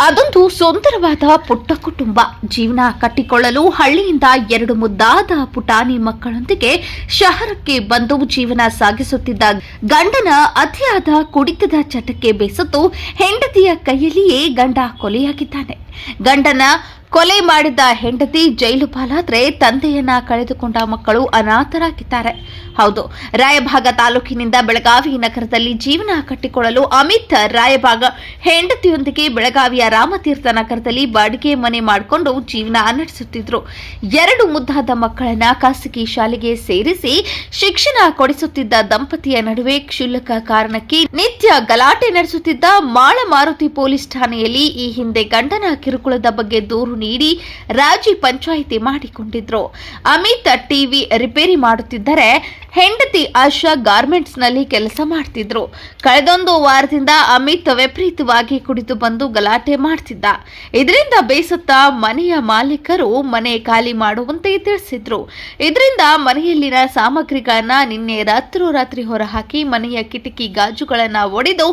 ಅದೊಂದು ಸುಂದರವಾದ ಪುಟ್ಟ ಕುಟುಂಬ. ಜೀವನ ಕಟ್ಟಿಕೊಳ್ಳಲು ಹಳ್ಳಿಯಿಂದ ಎರಡು ಮುದ್ದಾದ ಪುಟಾಣಿ ಮಕ್ಕಳೊಂದಿಗೆ ಶಹರಕ್ಕೆ ಬಂದು ಜೀವನ ಸಾಗಿಸುತ್ತಿದ್ದ ಗಂಡನ ಅತಿಯಾದ ಕುಡಿತದ ಚಟಕ್ಕೆ ಬೇಸತ್ತು ಹೆಂಡತಿಯ ಕೈಯಲ್ಲಿಯೇ ಗಂಡ ಕೊಲೆಯಾಗಿದ್ದಾನೆ. ಗಂಡನ ಕೊಲೆ ಮಾಡಿದ ಹೆಂಡತಿ ಜೈಲು ಪಾಲಾದ್ರೆ ತಂದೆಯನ್ನ ಕಳೆದುಕೊಂಡ ಮಕ್ಕಳು ಅನಾಥರಾಗಿದ್ದಾರೆ. ಹೌದು, ರಾಯಭಾಗ ತಾಲೂಕಿನಿಂದ ಬೆಳಗಾವಿ ನಗರದಲ್ಲಿ ಜೀವನ ಕಟ್ಟಿಕೊಳ್ಳಲು ಅಮಿತ್ ರಾಯಭಾಗ ಹೆಂಡತಿಯೊಂದಿಗೆ ಬೆಳಗಾವಿಯ ರಾಮತೀರ್ಥ ನಗರದಲ್ಲಿ ಬಾಡಿಗೆ ಮನೆ ಮಾಡಿಕೊಂಡು ಜೀವನ ನಡೆಸುತ್ತಿದ್ರು. ಎರಡು ಮುದ್ದಾದ ಮಕ್ಕಳನ್ನ ಖಾಸಗಿ ಶಾಲೆಗೆ ಸೇರಿಸಿ ಶಿಕ್ಷಣ ಕೊಡಿಸುತ್ತಿದ್ದ ದಂಪತಿಯ ನಡುವೆ ಕ್ಷುಲ್ಲಕ ಕಾರಣಕ್ಕೆ ನಿತ್ಯ ಗಲಾಟೆ ನಡೆಸುತ್ತಿದ್ದ ಮಾಳ ಮಾರುತಿ ಪೊಲೀಸ್ ಠಾಣೆಯಲ್ಲಿ ಈ ಹಿಂದೆ ಗಂಡನ ಕಿರುಕುಳದ ಬಗ್ಗೆ ದೂರು ನೀಡಿ ರಾಜಿ ಪಂಚಾಯಿತಿ ಮಾಡಿಕೊಂಡಿದ್ರು. ಅಮಿತ್ ಟಿವಿ ರಿಪೇರಿ ಮಾಡುತ್ತಿದ್ದರೆ ಹೆಂಡತಿ ಆಶಾ ಗಾರ್ಮೆಂಟ್ಸ್ನಲ್ಲಿ ಕೆಲಸ ಮಾಡ್ತಿದ್ರು. ಕಳೆದೊಂದು ವಾರದಿಂದ ಅಮಿತ್ ವಿಪರೀತವಾಗಿ ಕುಡಿದು ಬಂದು ಗಲಾಟೆ ಮಾಡ್ತಿದ್ದ. ಇದರಿಂದ ಬೇಸತ್ತ ಮನೆಯ ಮಾಲೀಕರು ಮನೆ ಖಾಲಿ ಮಾಡುವಂತೆ ತಿಳಿಸಿದ್ರು. ಇದರಿಂದ ಮನೆಯಲ್ಲಿನ ಸಾಮಗ್ರಿಗಳನ್ನ ನಿನ್ನೆ ರಾತ್ರೋರಾತ್ರಿ ಹೊರಹಾಕಿ ಮನೆಯ ಕಿಟಕಿ ಗಾಜುಗಳನ್ನ ಒಡೆದು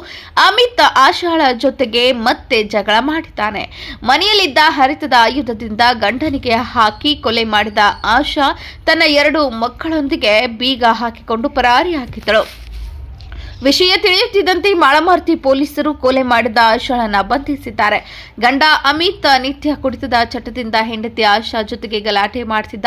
ಅಮಿತ್ ಆಶಾಳ ಜೊತೆಗೆ ಮತ್ತೆ ಜಗಳ ಮಾಡಿದ್ದಾನೆ. ಮನೆಯಲ್ಲಿದ್ದ ಹರಿತದ ಆಯುಧದಿಂದ ಗಂಡನಿಗೆ ಹಾಕಿ ಕೊಲೆ ಮಾಡಿದ ಆಶಾ ತನ್ನ ಎರಡು ಮಕ್ಕಳೊಂದಿಗೆ ಬೀಗ ಹಾಕಿಕೊಂಡು ಪರಾರಿಯಾಗಿದ್ದಳು ವಿಷಯ ತಿಳಿಯುತ್ತಿದ್ದಂತೆ ಮಾಳಮಾರ್ತಿ ಪೊಲೀಸರು ಕೊಲೆ ಮಾಡಿದ ಆಶಾಳನ್ನ ಬಂಧಿಸಿದ್ದಾರೆ. ಗಂಡ ಅಮಿತ್ ನಿತ್ಯ ಕುಡಿತದ ಚಟದಿಂದ ಹೆಂಡತಿ ಆಶಾ ಜೊತೆಗೆ ಗಲಾಟೆ ಮಾಡ್ತಿದ್ದ.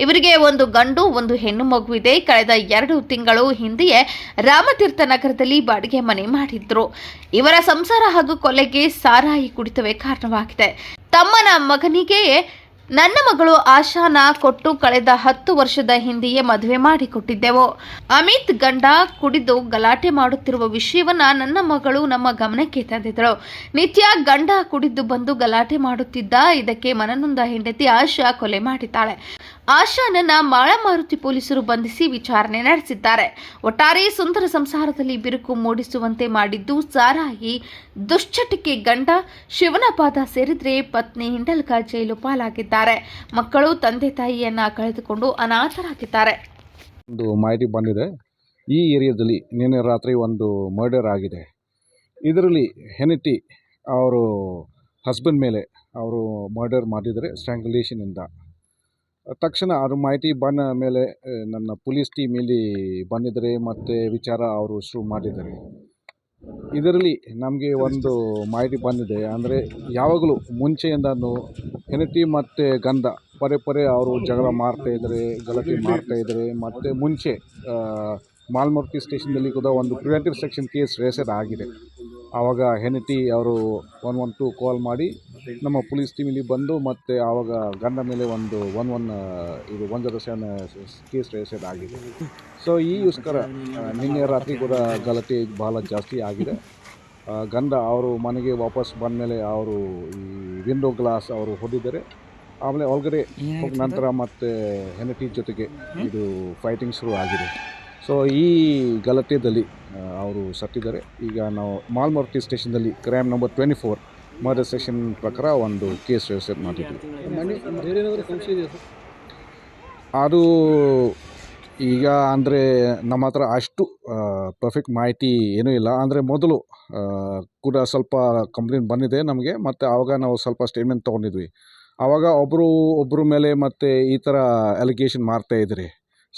ಇವರಿಗೆ ಒಂದು ಗಂಡು, ಒಂದು ಹೆಣ್ಣು ಮಗುವಿದೆ. ಕಳೆದ ಎರಡು ತಿಂಗಳು ಹಿಂದೆಯೇ ರಾಮತೀರ್ಥ ನಗರದಲ್ಲಿ ಬಾಡಿಗೆ ಮನೆ ಮಾಡಿದ್ರು. ಇವರ ಸಂಸಾರ ಹಾಗೂ ಕೊಲೆಗೆ ಸಾರಾಯಿ ಕುಡಿತವೇ ಕಾರಣವಾಗಿದೆ. ತಮ್ಮನ ಮಗನಿಗೆ ನನ್ನ ಮಗಳು ಆಶಾನ ಕೊಟ್ಟು ಕಳೆದ ಹತ್ತು ವರ್ಷದ ಹಿಂದೆಯೇ ಮದುವೆ ಮಾಡಿಕೊಟ್ಟಿದ್ದೆವು. ಅಮಿತ್ ಗಂಡ ಕುಡಿದು ಗಲಾಟೆ ಮಾಡುತ್ತಿರುವ ವಿಷಯವನ್ನ ನನ್ನ ಮಗಳು ನಮ್ಮ ಗಮನಕ್ಕೆ ತಂದಿದ್ದಳು. ನಿತ್ಯ ಗಂಡ ಕುಡಿದು ಬಂದು ಗಲಾಟೆ ಮಾಡುತ್ತಿದ್ದ ಇದಕ್ಕೆ ಮನನೊಂದ ಹೆಂಡತಿ ಆಶಾ ಕೊಲೆ ಮಾಡಿದ್ದಾಳೆ. ಆಶಾನನ್ನ ಮಾಳಮಾರುತಿ ಪೊಲೀಸರು ಬಂಧಿಸಿ ವಿಚಾರಣೆ ನಡೆಸಿದ್ದಾರೆ. ಒಟ್ಟಾರೆ ಸುಂದರ ಸಂಸಾರದಲ್ಲಿ ಬಿರುಕು ಮೂಡಿಸುವಂತೆ ಮಾಡಿದ್ದು ಸಾರಾಯಿ ದುಶ್ಚಟಿಕೆ ಗಂಡ ಶಿವನ ಪಾದ ಸೇರಿದ್ರೆ ಪತ್ನಿ ಹಿಂಡಲ್ಕ ಜೈಲು ಪಾಲಾಗಿದ್ದಾರೆ ಮಕ್ಕಳು, ತಂದೆ, ತಾಯಿಯನ್ನ ಕಳೆದುಕೊಂಡು ಅನಾಥರಾಗಿದ್ದಾರೆ. ಒಂದು ಮಾಹಿತಿ ಬಂದಿದೆ. ಈ ಏರಿಯಾದಲ್ಲಿ ನಿನ್ನೆ ರಾತ್ರಿ ಒಂದು ಮರ್ಡರ್ ಆಗಿದೆ. ಇದರಲ್ಲಿ ಹೆನಿಟಿ ಅವರು ಹಸ್ಬೆಂಡ್ ಮೇಲೆ ಅವರು ಮರ್ಡರ್ ಮಾಡಿದರೆ ಸ್ಟ್ರ್ಯಾಂಗ್ಯುಲೇಷನಿಂದ ತಕ್ಷಣ ಅದು ಮಾಹಿತಿ ಬಂದ ಮೇಲೆ ನನ್ನ ಪೊಲೀಸ್ ಟೀಮ್ ಇಲ್ಲಿ ಬಂದಿದ್ದಾರೆ ಮತ್ತು ವಿಚಾರ ಅವರು ಶುರು ಮಾಡಿದ್ದಾರೆ. ಇದರಲ್ಲಿ ನಮಗೆ ಒಂದು ಮಾಹಿತಿ ಬಂದಿದೆ. ಅಂದರೆ ಯಾವಾಗಲೂ ಮುಂಚೆಯಿಂದನೂ ಹೆಂಡತಿ ಮತ್ತು ಗಂಧ. ಪದೇ ಪದೇ ಅವರು ಜಗಳ ಮಾಡ್ತಾ ಇದ್ದಾರೆ ಗಲಾಟೆ ಮಾಡ್ತಾ ಇದ್ದಾರೆ ಮತ್ತು ಮುಂಚೆ ಮಾಲ್ಮರ್ತಿ ಸ್ಟೇಷನ್ದಲ್ಲಿ ಕೂಡ ಒಂದು ಪ್ರಿವೆಂಟಿವ್ ಸೆಕ್ಷನ್ ಕೇಸ್ ರೇಸರ್ ಆಗಿದೆ. ಆವಾಗ ಹೆಂಡತಿ ಅವರು ಒನ್ ಒನ್ ಟು ಕಾಲ್ ಮಾಡಿ ನಮ್ಮ ಪೊಲೀಸ್ ಟೀಮ್ ಬಂದು ಮತ್ತು ಆವಾಗ ಗಂಡ ಮೇಲೆ ಒಂದು ಒನ್ ಒನ್ ಇದು one zero seven case racer ಆಗಿದೆ. ಸೊ ಈಗೋಸ್ಕರ ನಿನ್ನೆ ರಾತ್ರಿ ಕೂಡ ಗಲಾಟೆ ಭಾಳ ಜಾಸ್ತಿ ಆಗಿದೆ. ಗಂಡ ಅವರು ಮನೆಗೆ ವಾಪಸ್ ಬಂದಮೇಲೆ ಅವರು ಈ ವಿಂಡೋ ಗ್ಲಾಸ್ ಅವರು ಹೊಡೆದಿದ್ದಾರೆ. ಆಮೇಲೆ ಒಳಗಡೆ ನಂತರ ಮತ್ತೆ ಹೆಂಡತಿ ಜೊತೆಗೆ ಇದು ಫೈಟಿಂಗ್ ಶುರು ಆಗಿದೆ. ಸೊ ಈ ಗಲಾಟೆದಲ್ಲಿ ಅವರು ಸತ್ತಿದ್ದಾರೆ. ಈಗ ನಾವು ಮಾಲ್ಮೂರ್ತಿ ಸ್ಟೇಷನ್ದಲ್ಲಿ crime number twenty four murder section ಪ್ರಕಾರ ಒಂದು ಕೇಸ್ ವ್ಯವಸ್ಥೆ ಸರ್? ಅದು ಈಗ ಅಂದರೆ ನಮ್ಮ ಹತ್ರ ಅಷ್ಟು ಪರ್ಫೆಕ್ಟ್ ಮಾಹಿತಿ ಏನೂ ಇಲ್ಲ. ಅಂದರೆ ಮೊದಲು ಕೂಡ ಸ್ವಲ್ಪ ಕಂಪ್ಲೇಂಟ್ ಬಂದಿದೆ ನಮಗೆ, ಮತ್ತು ಆವಾಗ ನಾವು ಸ್ವಲ್ಪ ಸ್ಟೇಟ್ಮೆಂಟ್ ತೊಗೊಂಡಿದ್ವಿ. ಆವಾಗ ಒಬ್ಬರು ಒಬ್ಬರ ಮೇಲೆ ಮತ್ತು ಈ ಥರ ಅಲಿಗೇಷನ್ ಮಾಡ್ತಾ ಇದ್ರಿ.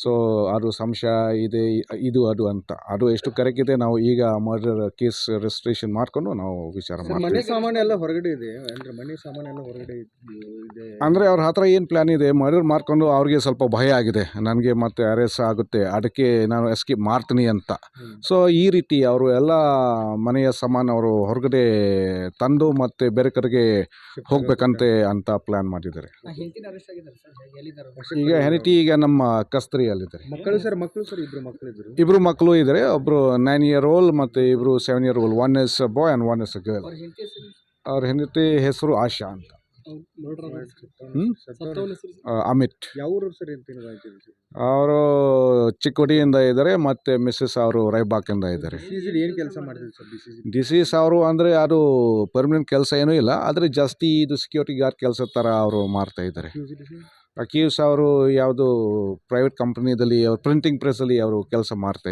ಸೊ ಅದು ಸಂಶಯ ಇದೆ ಇದು ಅದು ಅಂತ. ಅದು ಎಷ್ಟು ಕರೆಕ್ಟ್ ಇದೆ ನಾವು ಈಗ ಮರ್ಡರ್ ಕೇಸ್ ರಿಜಿಸ್ಟ್ರೇಷನ್ ಮಾಡಿಕೊಂಡು ನಾವು ವಿಚಾರ ಮಾಡ್ತೀವಿ. ಸಾಮಾನು ಎಲ್ಲ ಹೊರಗಡೆ ಇದೆ. ಅಂದರೆ ಮನೆ ಸಾಮಾನು ಎಲ್ಲ ಹೊರಗಡೆ ಇದೆ. ಅಂದರೆ ಅವ್ರ ಹತ್ರ ಏನು ಪ್ಲ್ಯಾನ್ ಇದೆ? ಮರ್ಡರ್ ಮಾಡ್ಕೊಂಡು ಅವ್ರಿಗೆ ಸ್ವಲ್ಪ ಭಯ ಆಗಿದೆ. ನನಗೆ ಮತ್ತೆ ಅರೆಸ್ಟ್ ಆಗುತ್ತೆ. ಅದಕ್ಕೆ ನಾನು ಎಸ್ಕೇಪ್ ಮಾಡ್ತೀನಿ ಅಂತ. ಸೊ ಈ ರೀತಿ ಅವರು ಎಲ್ಲ ಮನೆಯ ಸಾಮಾನು ಅವರು ಹೊರಗಡೆ ತಂದು ಮತ್ತೆ ಬೇರೆ ಕಡೆಗೆ ಹೋಗ್ಬೇಕಂತೆ ಅಂತ ಪ್ಲ್ಯಾನ್ ಮಾಡಿದ್ದಾರೆ. ಈಗ ಹೆನಿಟಿ ಈಗ ನಮ್ಮ ಕಸ್ತರಿಯಲ್ಲಿದ್ದಾರೆ ಮಕ್ಕಳು ಸರ್ ಮಕ್ಕಳು ಸರ್ ಇಬ್ರು ಮಕ್ಕಳು ಇದ್ರು ಇಬ್ಬರು ಮಕ್ಕಳು ಇದ್ದಾರೆ ಒಬ್ಬರು ನೈನ್ ಇಯರ್ ಓಲ್ ಮತ್ತು ಇಬ್ಬರು seven year old one is boy and one is girl ಅವ್ರ ಹೆಂಡತಿ ಹೆಸರು? ಆಶಾ ಅಂತ. ಅಮಿತ್. ಯಾವ ಸರ್ ಅವರು ಚಿಕ್ಕೋಡಿಯಿಂದ ಇದ್ದಾರೆ ಮತ್ತು ಮಿಸ್ಸಸ್ ಅವರು ರೈಬಾಕಿಂದ ಇದ್ದಾರೆ. ಸಿಸಿಲಿ ಏನು ಕೆಲಸ ಮಾಡ್ತಿದ್ರು ಸರ್ ಡಿ ಸಿ ಡಿಸೀಸ್ ಅವರು ಅಂದರೆ ಅದು ಪರ್ಮನೆಂಟ್ ಕೆಲಸ ಏನೂ ಇಲ್ಲ ಆದರೆ ಜಾಸ್ತಿ ಇದು ಸೆಕ್ಯೂರಿಟಿ ಗಾರ್ಡ್ ಕೆಲಸ ಥರ ಅವರು ಮಾಡ್ತಾ ಇದ್ದಾರೆ. ಅಕ್ಯೂಸ್ ಅವರು ಯಾವುದು ಪ್ರೈವೇಟ್ ಕಂಪ್ನಿದಲ್ಲಿ ಅವ್ರು ಪ್ರಿಂಟಿಂಗ್ ಪ್ರೆಸ್ಸಲ್ಲಿ ಅವರು ಕೆಲಸ ಮಾಡ್ತಾ